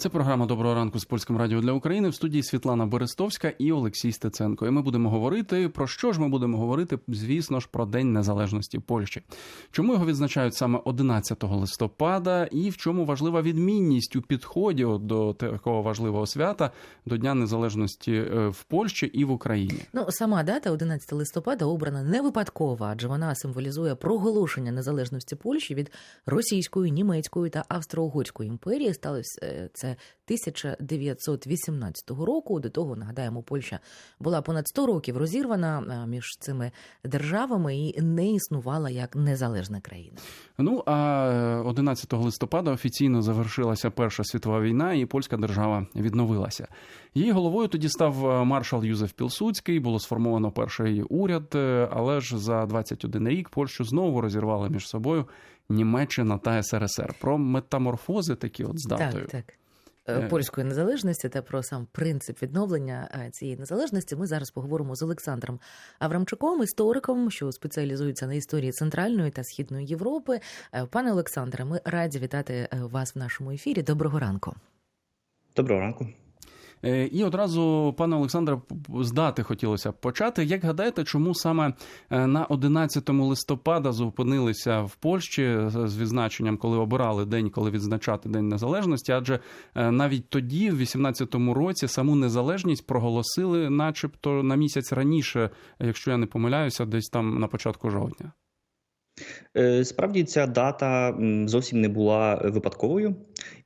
Це програма Доброго ранку з польським радіо для України в студії Світлана Берестовська і Олексій Стеценко. І ми будемо говорити про що ж ми будемо говорити, звісно ж, про День Незалежності Польщі. Чому його відзначають саме 11 листопада, і в чому важлива відмінність у підході до такого важливого свята до Дня Незалежності е, в Польщі і в Україні? Ну, сама дата 11 листопада обрана не випадково, адже вона символізує проголошення незалежності Польщі від російської, німецької та австро-угорської імперії. Сталося е, це 1918 року. До того нагадаємо, Польща була понад 100 років розірвана е, між цими державами і не існувала як незалежна країна. Ну а 11 листопада офіційно завершилася Перша світова війна, і польська держава відновилася. Її головою тоді став е, маршал Юзеф Пілсуцький. Було сформовано перший уряд, е, але ж за 21 рік Польщу знову розірвали між собою Німеччина та СРСР. Про метаморфози такі от з датою. Так, так. Е. Е, Польської незалежності та про сам принцип відновлення е, цієї незалежності ми зараз поговоримо з Олександром Аврамчуком, істориком, що спеціалізується на історії Центральної та Східної Європи. Пане Олександре, ми раді вітати вас в нашому ефірі. Доброго ранку. Доброго ранку. Е, І одразу, пане Олександре, п- п- з дати хотілося б почати. Як гадаєте, чому саме е, на 11 листопада зупинилися в Польщі з з відзначенням, коли обирали день, коли відзначати День Незалежності? Адже е, навіть тоді, в 18-му році, саму незалежність проголосили, начебто, на місяць раніше, якщо я не помиляюся, десь там на початку жовтня. Е, Справді ця дата зовсім не була випадковою,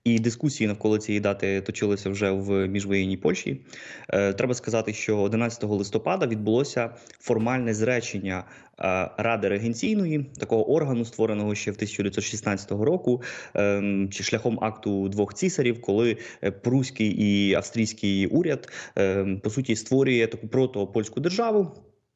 і дискусії навколо цієї дати точилися вже в міжвоєнній Польщі. Е, Треба сказати, що 11 листопада відбулося формальне зречення е, Ради регенційної, такого органу, створеного ще в 1916 року, ем, чи шляхом акту двох цісарів, коли пруський і австрійський уряд ем, по суті створює таку протопольську державу.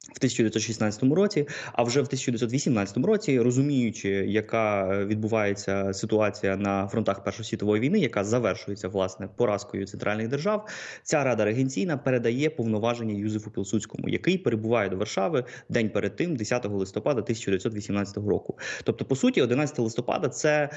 В 1916 році, а вже в 1918 році, розуміючи, яка відбувається ситуація на фронтах Першої світової війни, яка завершується власне поразкою центральних держав, ця рада регенційна передає повноваження Юзефу Пілсудському, який перебуває до Варшави день перед тим, 10 листопада 1918 року. Тобто, по суті, 11 листопада це,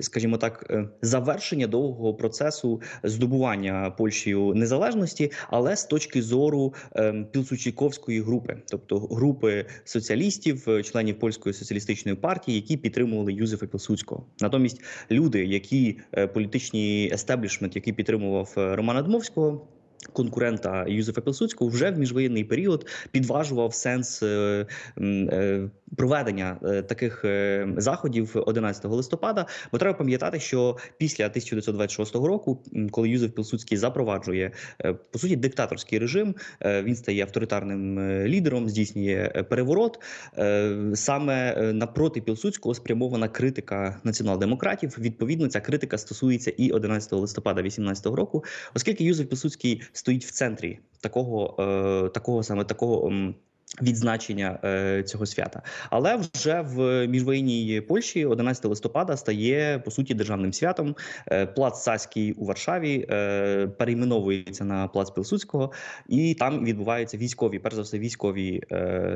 скажімо так, е, завершення довгого процесу здобування Польщею незалежності, але з точки зору ем, Пілсудчиковської групи, тобто групи соціалістів, е, членів польської соціалістичної партії, які підтримували Юзефа Пілсудського. Натомість люди, які політичні політичний естеблішмент, який підтримував е, Романа Дмовського. Конкурента Юзефа Пілсудського вже в міжвоєнний період підважував сенс е, е, проведення е, таких е, заходів 11 листопада. Бо треба пам'ятати, що після 1926 року, коли Юзеф Пілсудський запроваджує е, по суті диктаторський режим, він стає авторитарним лідером, здійснює переворот. Саме напроти Пілсудського спрямована критика націонал-демократів. Відповідно, ця критика стосується і 11 листопада 18 року, оскільки Юзеф Пілсудський стоїть в центрі такого, такого саме такого. Відзначення е, цього свята, але вже в міжвоєнній Польщі 11 листопада стає по суті державним святом. Е, плац Саський у Варшаві е, перейменовується на плац Пілсудського, і там відбуваються військові, перш за все, військові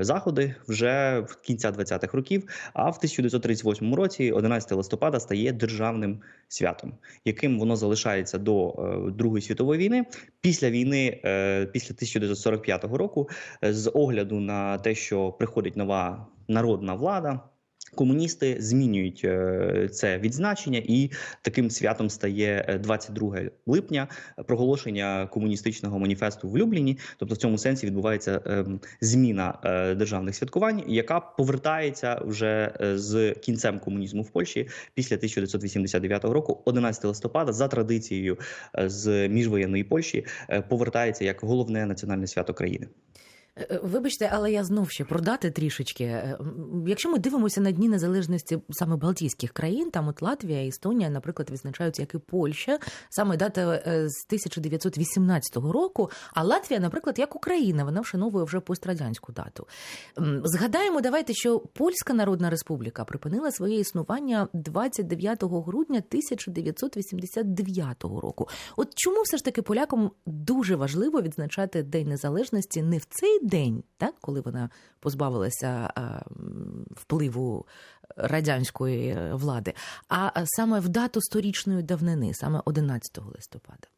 заходи вже в кінця 20-х років. А в 1938 році, 11 листопада, стає державним святом, яким воно залишається до Другої світової війни. Після війни, е, після 1945 року, з огляду на те, що приходить нова народна влада. Комуністи змінюють е, це відзначення, і таким святом стає е, 22 липня проголошення комуністичного маніфесту в Любліні. Тобто, в цьому сенсі відбувається е, зміна е, державних святкувань, яка повертається вже е, з кінцем комунізму в Польщі після 1989 року, 11 листопада, за традицією е, з міжвоєнної Польщі, е, повертається як головне національне свято країни. Е, е, Вибачте, але я знов ще про дати трішечки. Е, Якщо ми дивимося на дні незалежності саме Балтійських країн, там от Латвія Естонія, наприклад, відзначаються як і Польща, саме дата з 1918 року. А Латвія, наприклад, як Україна, вона вшановує вже пострадянську дату. Згадаємо, давайте, що Польська Народна Республіка припинила своє існування 29 грудня 1989 року. От чому все ж таки полякам дуже важливо відзначати День Незалежності не в цей день, так коли вона позбавилася е, впливу радянської е, влади, а саме в дату сторічної давнини, саме 11 листопада.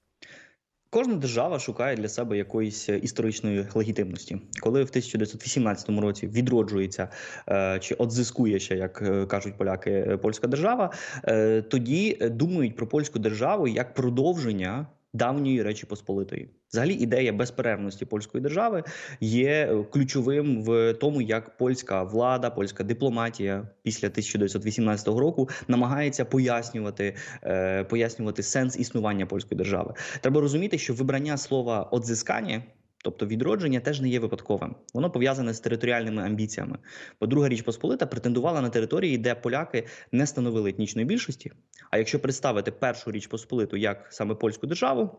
Кожна держава шукає для себе якоїсь історичної легітимності. Коли в 1918 році відроджується е, чи отзискує ще, як е, кажуть поляки, польська держава, е, тоді думають про польську державу як продовження давньої Речі Посполитої. Взагалі, ідея безперервності польської держави є ключовим в тому, як польська влада, польська дипломатія після 1918 року намагається пояснювати е, пояснювати сенс існування польської держави. Треба розуміти, що вибрання слова «отзискання» Тобто відродження теж не є випадковим. Воно пов'язане з територіальними амбіціями. Бо друга річ Посполита претендувала на території, де поляки не становили етнічної більшості. А якщо представити першу річ Посполиту як саме польську державу.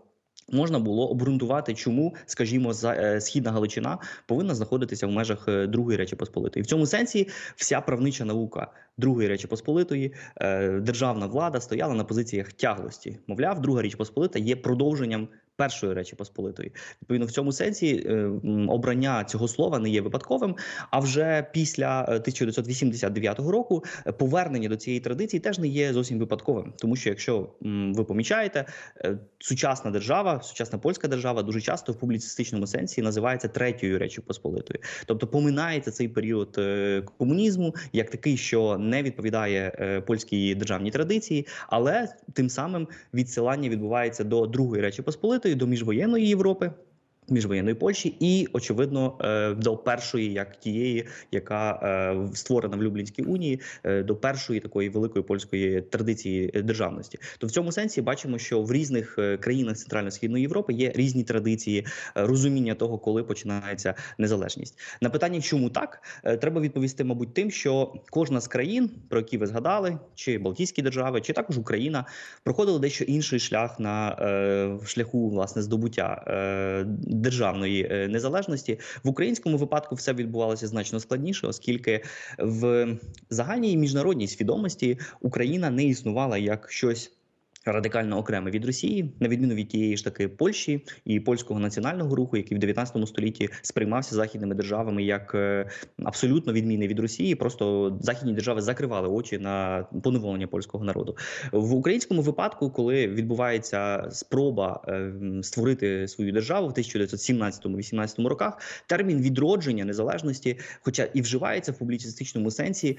Можна було обґрунтувати, чому, скажімо, е, східна Галичина повинна знаходитися в межах е, другої речі Посполитої. В цьому сенсі вся правнича наука другої речі Посполитої, е, державна влада стояла на позиціях тяглості. Мовляв, друга річ Посполита є продовженням першої речі Посполитої. Відповідно, в цьому сенсі е, обрання цього слова не є випадковим. А вже після 1989 е, року е, повернення до цієї традиції теж не є зовсім випадковим, тому що якщо ви помічаєте, сучасна держава, сучасна польська держава дуже часто в публіцистичному сенсі називається третьою речі Посполитої, тобто поминається цей період комунізму як такий, що не відповідає польській державній традиції, але тим самим відсилання відбувається до другої речі Посполитої до міжвоєнної Європи міжвоєнної Польщі, і очевидно е, до першої, як тієї, яка е, створена в Люблінській унії, е, до першої такої великої польської традиції державності. То в цьому сенсі бачимо, що в різних країнах Центрально-східної Європи є різні традиції розуміння того, коли починається незалежність. На питання, чому так, треба відповісти, мабуть, тим, що кожна з країн, про які ви згадали, чи Балтійські держави, чи також Україна, проходили дещо інший шлях на шляху власне здобуття державної е, незалежності. В українському випадку все відбувалося значно складніше, оскільки в загальній міжнародній свідомості Україна не існувала як щось радикально окреме від Росії, на відміну від тієї ж таки Польщі і польського національного руху, який в 19 столітті сприймався західними державами як е, абсолютно відмінний від Росії. Просто західні держави закривали очі на поневолення польського народу в українському випадку, коли відбувається спроба е, створити свою державу в 1917-18 роках. Термін відродження незалежності, хоча і вживається в публіцистичному сенсі,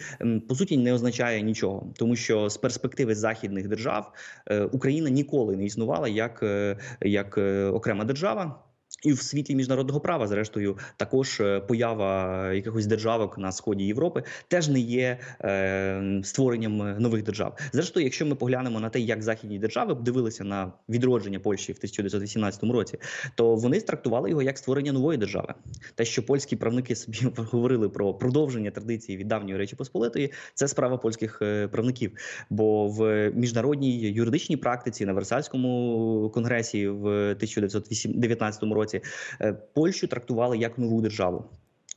по суті не означає нічого, тому що з перспективи західних держав. Е, Україна ніколи не існувала як, е, як е, окрема держава. І в світлі міжнародного права, зрештою, також е, поява якихось державок на сході Європи теж не є е, створенням нових держав. Зрештою, якщо ми поглянемо на те, як західні держави дивилися на відродження Польщі в 1918 році, то вони трактували його як створення нової держави. Те, що польські правники собі говорили про продовження традиції від давньої речі Посполитої, це справа польських е, правників. Бо в міжнародній юридичній практиці на Версальському конгресі в 1919 році е, Польщу трактували як нову державу.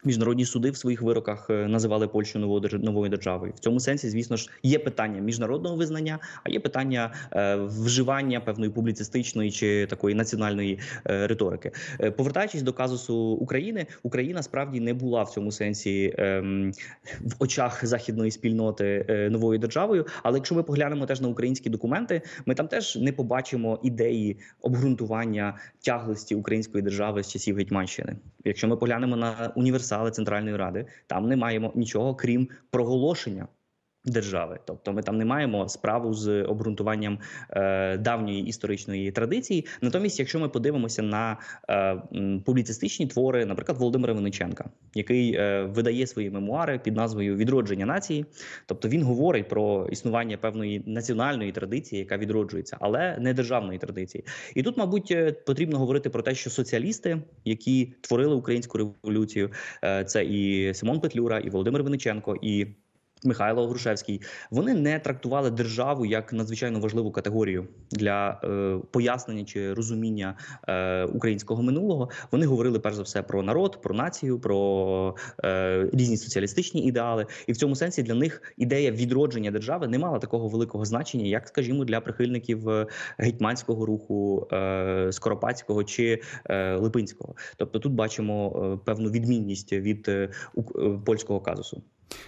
Міжнародні суди в своїх вироках е, називали Польщу новою новою державою. В цьому сенсі, звісно ж, є питання міжнародного визнання, а є питання е, вживання певної публіцистичної чи такої національної е, риторики. Повертаючись до казусу України, Україна справді не була в цьому сенсі е, в очах західної спільноти новою державою. Але якщо ми поглянемо теж на українські документи, ми там теж не побачимо ідеї обґрунтування тяглості української держави з часів Гетьманщини. Якщо ми поглянемо на універсали Центральної Ради, там не маємо нічого крім проголошення держави, тобто ми там не маємо справу з обґрунтуванням е, давньої історичної традиції. Натомість, якщо ми подивимося на е, публіцистичні твори, наприклад, Володимира Винниченка, який е, видає свої мемуари під назвою Відродження нації, тобто він говорить про існування певної національної традиції, яка відроджується, але не державної традиції. І тут, мабуть, потрібно говорити про те, що соціалісти, які творили українську революцію, це і Симон Петлюра, і Володимир Винниченко, і Михайло Грушевський вони не трактували державу як надзвичайно важливу категорію для е, пояснення чи розуміння е, українського минулого. Вони говорили перш за все про народ, про націю, про е, різні соціалістичні ідеали, і в цьому сенсі для них ідея відродження держави не мала такого великого значення, як, скажімо, для прихильників е, гетьманського руху, е, Скоропадського чи е, Липинського. Тобто тут бачимо е, певну відмінність від е, польського казусу.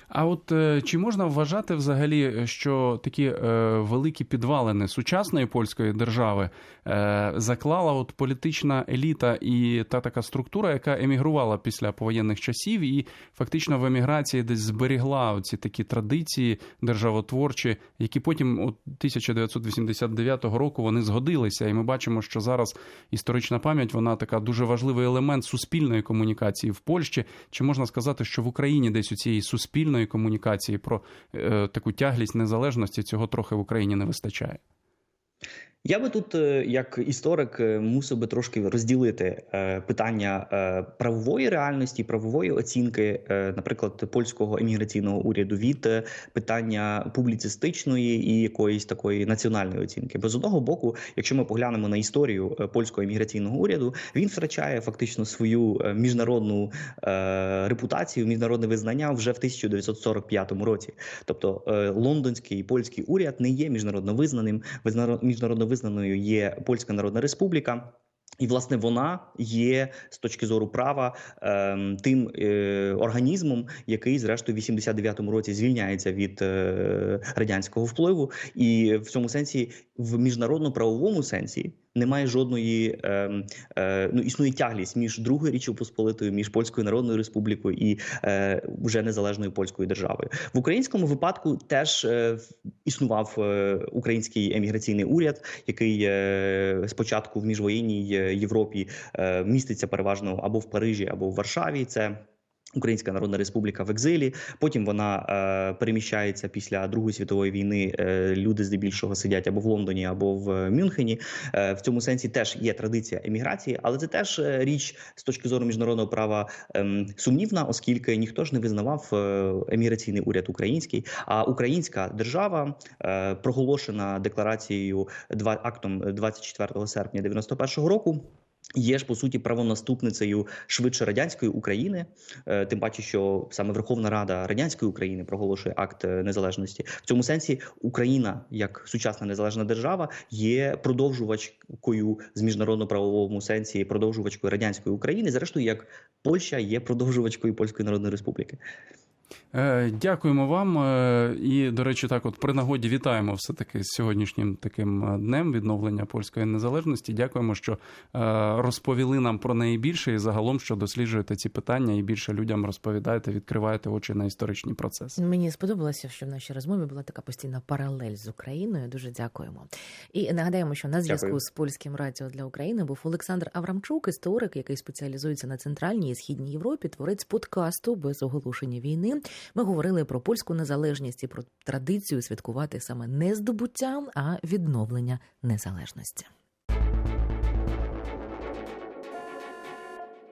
А от е, чи можна вважати взагалі, що такі е, великі підвалини сучасної польської держави е, заклала от політична еліта і та така структура, яка емігрувала після повоєнних часів, і фактично в еміграції десь зберігла ці такі традиції державотворчі, які потім от 1989 року вони згодилися, і ми бачимо, що зараз історична пам'ять вона така дуже важливий елемент суспільної комунікації в Польщі. Чи можна сказати, що в Україні десь у цієї суспільної комунікації про е, таку тяглість незалежності цього трохи в Україні не вистачає? Я би тут, е, як історик, е, мусив би трошки розділити е, питання правової реальності, правової оцінки, наприклад, польського еміграційного уряду від питання публіцистичної і якоїсь такої національної оцінки. Бо з одного боку, якщо ми поглянемо на історію польського еміграційного уряду, він втрачає фактично свою міжнародну репутацію, міжнародне визнання вже в 1945 році. Тобто лондонський і польський уряд не є міжнародно визнаним. Міжнародно визнаною є Польська Народна Республіка. І власне вона є з точки зору права ем, тим е, організмом, який, зрештою, в 89-му році звільняється від е, радянського впливу, і в цьому сенсі, в міжнародно-правовому сенсі, немає жодної ем, е, ну існує тяглість між другою річчю Посполитою, між Польською Народною Республікою і вже незалежною польською державою. В українському випадку теж існував е, український еміграційний уряд, який е, спочатку в міжвоєнній е, Європі міститься переважно або в Парижі, або в Варшаві. Це Українська Народна Республіка в екзилі. Потім вона е, переміщається після Другої світової війни. Е, люди здебільшого сидять або в Лондоні, або в Мюнхені. Е, в цьому сенсі теж є традиція еміграції, але це теж е, річ з точки зору міжнародного права ем, сумнівна, оскільки ніхто ж не визнавав е, еміграційний уряд український. А українська держава е, проголошена декларацією два актом 24 серпня 91 року. Є ж по суті правонаступницею швидше радянської України, Е, тим паче, що саме Верховна Рада радянської України проголошує акт е, незалежності. В цьому сенсі Україна, як сучасна незалежна держава, є продовжувачкою з міжнародно-правовому сенсі, продовжувачкою радянської України. Зрештою, як Польща є продовжувачкою Польської Народної Республіки. Е, Дякуємо вам. Е, І, до речі, так, от при нагоді вітаємо все-таки з сьогоднішнім таким е, днем відновлення польської незалежності. Дякуємо, що розповіли нам про неї більше і загалом, що досліджуєте ці питання і більше людям розповідаєте, відкриваєте очі на історичні процеси. Мені сподобалося, що в нашій розмові була така постійна паралель з Україною. Дуже дякуємо. І нагадаємо, що на зв'язку Дякую. з польським радіо для України був Олександр Аврамчук, історик, який спеціалізується на центральній і східній Європі, творець подкасту без оголошення війни. Ми говорили про польську незалежність і про традицію святкувати саме не здобуття, а відновлення незалежності.